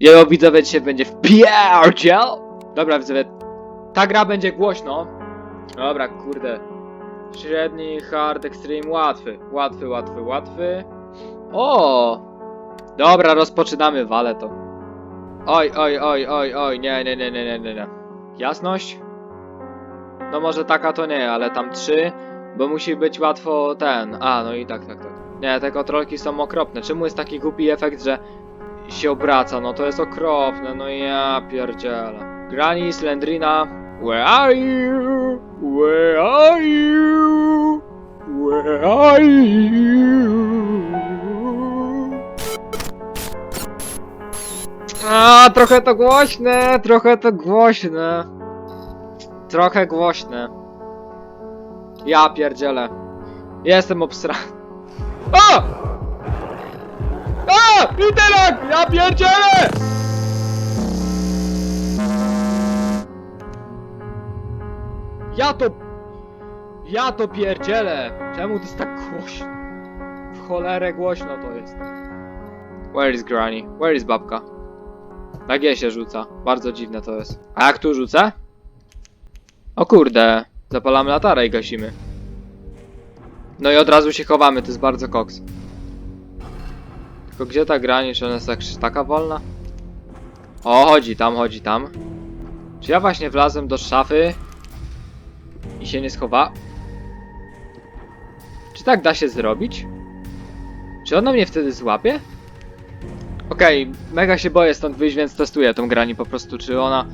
Jego widzowie dzisiaj będzie w. Dobra widzowie, ta gra będzie głośno. Dobra, kurde. Średni, hard, extreme, łatwy. Łatwy, łatwy, łatwy. O! Dobra, rozpoczynamy, walę to. Oj, oj, oj, oj, oj, nie, nie, nie, nie, nie, nie, nie. Jasność? No może taka to nie, ale tam trzy, bo musi być łatwo ten. A, no i tak, tak, tak. Nie, te kontrolki są okropne. Czemu jest taki głupi efekt, że się obraca? No to jest okropne, no ja pierdzielę. Granny, Slendrina, where are you? Where are you? Where are you? A, trochę to głośne, trochę to głośne. Trochę głośne. Ja pierdzielę. Jestem obsra... O! A! Literak! Ja pierdzielę! Ja to... Ja to pierdzielę! Czemu to jest tak głośno? W cholerę głośno to jest. Where is Granny? Where is babka? Na G się rzuca. Bardzo dziwne to jest. A jak tu rzucę? O kurde. Zapalamy latarę i gasimy. No i od razu się chowamy, to jest bardzo koks. Tylko gdzie ta Granny? Czy ona jest tak, taka wolna? O, chodzi tam, chodzi tam. Czy ja właśnie wlazłem do szafy i się nie schowa? Czy tak da się zrobić? Czy ona mnie wtedy złapie? Okej, mega się boję stąd wyjść, więc testuję tą grani po prostu, czy ona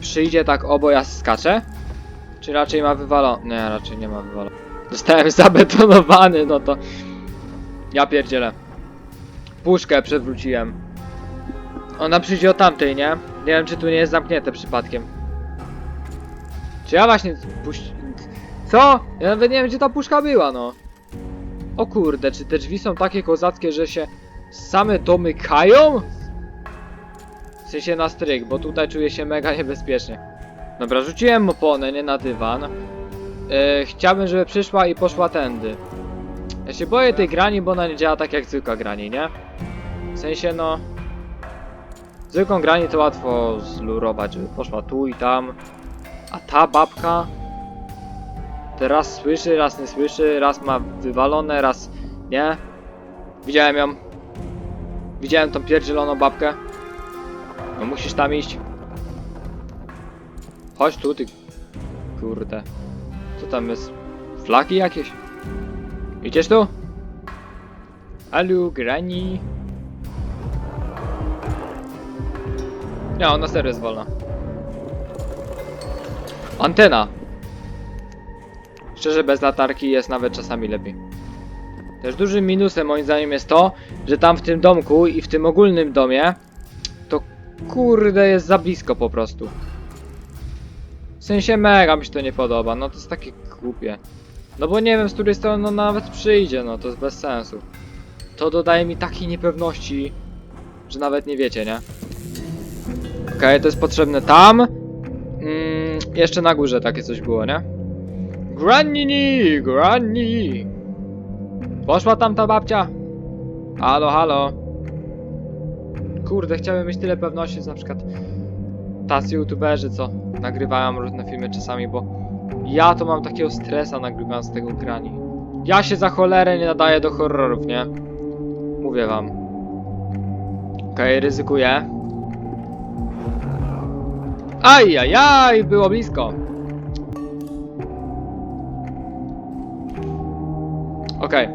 przyjdzie tak oboja skacze? Czy raczej ma wywalone? Nie, raczej nie ma wywalone. Zostałem zabetonowany, no to... Ja pierdzielę. Puszkę przewróciłem. Ona przyjdzie o tamtej, nie? Nie wiem, czy tu nie jest zamknięte przypadkiem. Czy ja właśnie puść... Co? Ja nawet nie wiem, gdzie ta puszka była, no. O kurde, czy te drzwi są takie kozackie, że się same domykają? W sensie na stryk, bo tutaj czuję się mega niebezpiecznie. Dobra, rzuciłem oponę, nie na dywan. E, chciałbym, żeby przyszła i poszła tędy. Się boję tej grani, bo ona nie działa tak jak zwykła grani, nie? W sensie, no... Zwykłą grani to łatwo zlurować, żeby poszła tu i tam. A ta babka... Teraz słyszy, raz nie słyszy, raz ma wywalone, raz nie. Widziałem ją. Widziałem tą pierdzieloną babkę. No musisz tam iść. Chodź tu, ty... Kurde. Co tam jest? Flaki jakieś? Idziesz tu? Alu, Granny. Nie, ona serio jest wolna. Antena! Szczerze, bez latarki jest nawet czasami lepiej. Też dużym minusem moim zdaniem jest to, że tam w tym domku i w tym ogólnym domie to kurde jest za blisko po prostu. W sensie mega mi się to nie podoba, no to jest takie głupie. No bo nie wiem z której strony on nawet przyjdzie, no to jest bez sensu. To dodaje mi takiej niepewności, że nawet nie wiecie, nie? Okej, to jest potrzebne tam. Mm, jeszcze na górze takie coś było, nie? Granny, Granny. Poszła tam ta babcia? Halo, halo. Kurde, chciałbym mieć tyle pewności, że na przykład tacy youtuberzy, co nagrywają różne filmy czasami, bo ja to mam takiego stresa nagrywając tego grani. Ja się za cholerę nie nadaję do horrorów, nie? Mówię wam. Okej, ryzykuję. Ajajaj, było blisko. Okej.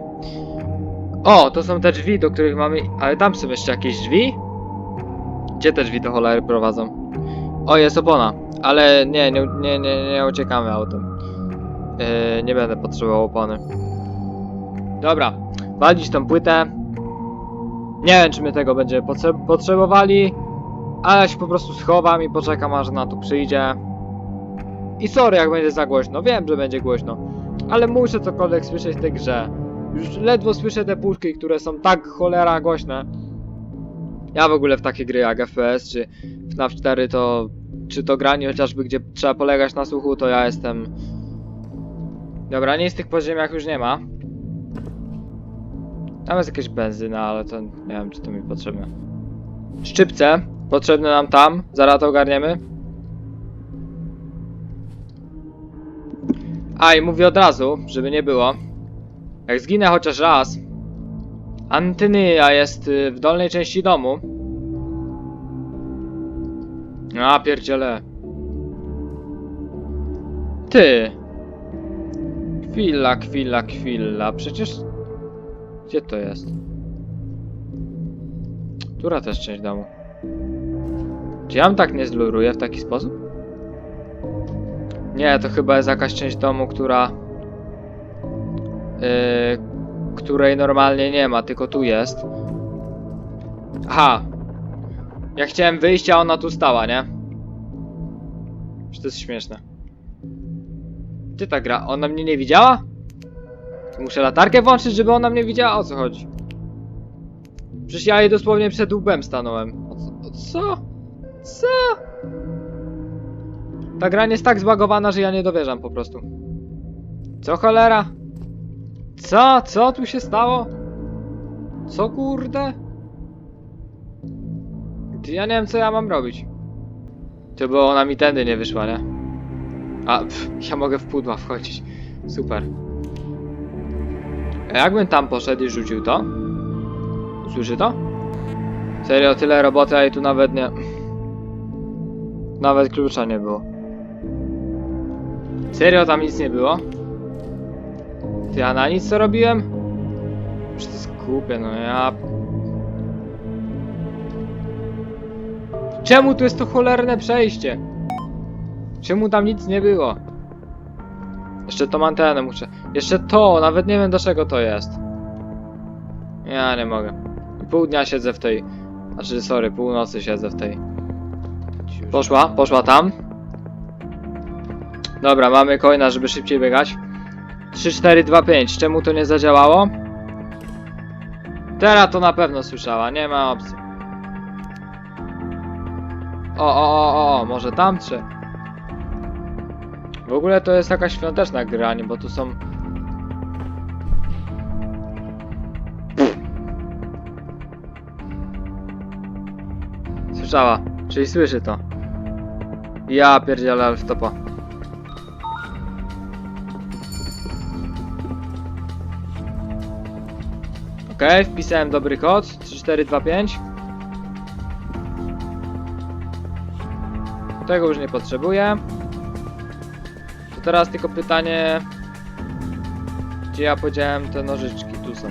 O, to są te drzwi, do których mamy... Ale tam są jeszcze jakieś drzwi? Gdzie te drzwi do cholery prowadzą? O, jest opona. Ale nie, nie, nie, nie, nie uciekamy autem. Yy, nie będę potrzebował opony. Dobra, walić tą płytę. Nie wiem, czy my tego będziemy potrze potrzebowali, ale się po prostu schowam i poczekam, aż na to przyjdzie. I sorry, jak będzie za głośno. Wiem, że będzie głośno, ale muszę cokolwiek słyszeć w tej grze. Już ledwo słyszę te puszki, które są tak cholera głośne. Ja w ogóle w takie gry jak FPS czy FNAF 4 to... Czy to granie chociażby, gdzie trzeba polegać na słuchu, to ja jestem... Dobra, nic w tych podziemiach już nie ma. Tam jest jakaś benzyna, ale to nie wiem, czy to mi potrzebne. Szczypce. Potrzebne nam tam, zaraz to ogarniemy. A i mówię od razu, żeby nie było. Jak zginę chociaż raz, Antynia jest y, w dolnej części domu. A pierdziele. Ty. Chwila, chwila, chwila. Przecież... Gdzie to jest? Która też część domu? Czy ja tak nie zluruję w taki sposób? Nie, to chyba jest jakaś część domu, która... Yy, której normalnie nie ma, tylko tu jest. Aha. Ja chciałem wyjść, a ona tu stała, nie? Czy to jest śmieszne? Gdzie ta gra? Ona mnie nie widziała? Muszę latarkę włączyć, żeby ona mnie widziała? O co chodzi? Przecież ja jej dosłownie przed łbem stanąłem. O co? O co? Co? Ta gra jest tak zbagowana, że ja nie dowierzam po prostu. Co cholera? Co? Co tu się stało? Co kurde? Ty, Ja nie wiem co ja mam robić. To bo ona mi tędy nie wyszła, nie? A, pff, ja mogę w pudła wchodzić. Super. A jakbym tam poszedł i rzucił to? Słyszy to? Serio, tyle roboty, a i tu nawet nie... Nawet klucza nie było. Serio, tam nic nie było? Ty, ja na nic co robiłem? Jest głupie, no ja... Czemu tu jest to cholerne przejście? Czemu tam nic nie było? Jeszcze tą antenę muszę... Jeszcze to, nawet nie wiem do czego to jest. Ja nie mogę. Pół dnia siedzę w tej... Znaczy, sorry, północy siedzę w tej... Poszła, poszła tam. Dobra, mamy coina, żeby szybciej biegać. 3, 4, 2, 5. Czemu to nie zadziałało? Teraz to na pewno słyszała, nie ma opcji. O, o, o, o, może tam trzy. W ogóle to jest jakaś świąteczna gra, nie, bo tu są... Słyszała, czyli słyszy to. Ja pierdzielę, ale w topa. Okej, wpisałem dobry kod. 3425. Tego już nie potrzebuję. To teraz tylko pytanie. Gdzie ja podziałem te nożyczki? Tu są.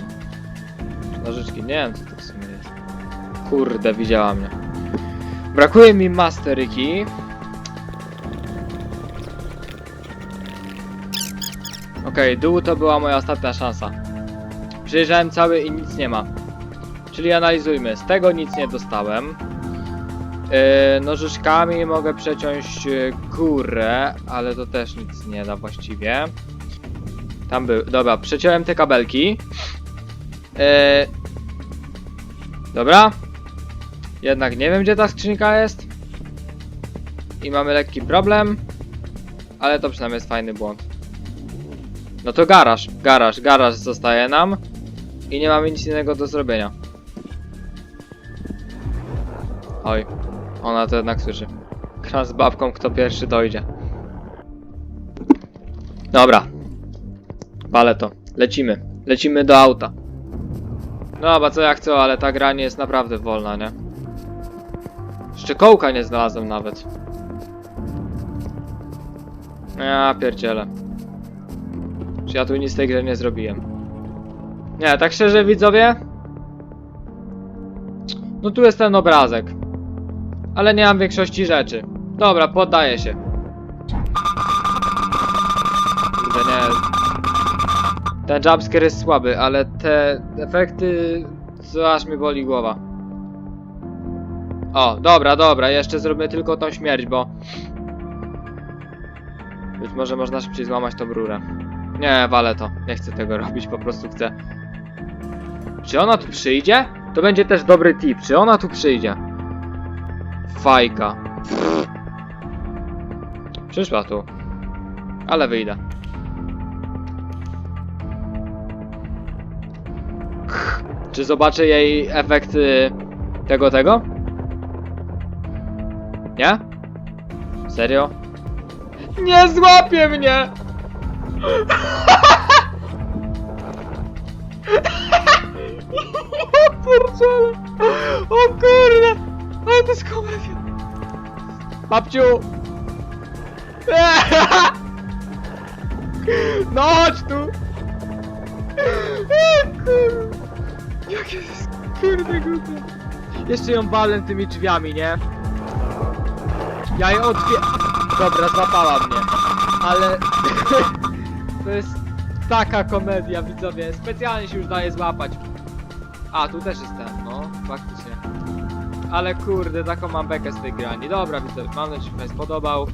Nożyczki, nie wiem co to w sumie jest. Kurde, widziała mnie. Brakuje mi masteryki. Okej, dół to była moja ostatnia szansa. Przejrzałem cały i nic nie ma. Czyli analizujmy. Z tego nic nie dostałem. Yy, nożyczkami mogę przeciąć yy, górę, ale to też nic nie da właściwie. Tam był. Dobra, przeciąłem te kabelki. Yy, dobra. Jednak nie wiem, gdzie ta skrzynka jest. I mamy lekki problem. Ale to przynajmniej jest fajny błąd. No to garaż, garaż, garaż zostaje nam. I nie mamy nic innego do zrobienia. Oj, ona to jednak słyszy. Gra z babką, kto pierwszy dojdzie. Dobra. Palę to. Lecimy. Lecimy do auta. Dobra, co jak co, ale ta gra nie jest naprawdę wolna, nie? Jeszcze kołka nie znalazłem nawet. Ja pierdzielę. Czy ja tu nic w tej grze nie zrobiłem? Nie, tak szczerze widzowie? No tu jest ten obrazek. Ale nie mam większości rzeczy. Dobra, poddaję się. Kurde, nie. Ten jumpscare jest słaby, ale te efekty... Co aż mi boli głowa. O, dobra, dobra, jeszcze zrobię tylko tą śmierć, bo... Być może można szybciej złamać tą rurę. Nie, walę to. Nie chcę tego robić, po prostu chcę. Czy ona tu przyjdzie? To będzie też dobry tip. Czy ona tu przyjdzie? Fajka. Przyszła tu. Ale wyjdę. Czy zobaczę jej efekt y, tego, tego? Nie? Serio? Nie złapie mnie! Babciu! No chodź tu! Jakie jest kurde głupie! Jeszcze ją walę tymi drzwiami, nie? Ja je odbie... Dobra, złapała mnie. Ale... to jest taka komedia, widzowie. Specjalnie się już daje złapać. A, tu też jest ten, no, faktycznie. Ale kurde, taką mam bekę z tej grani. Dobra, widzowie, mam nadzieję, że się Wam spodobał.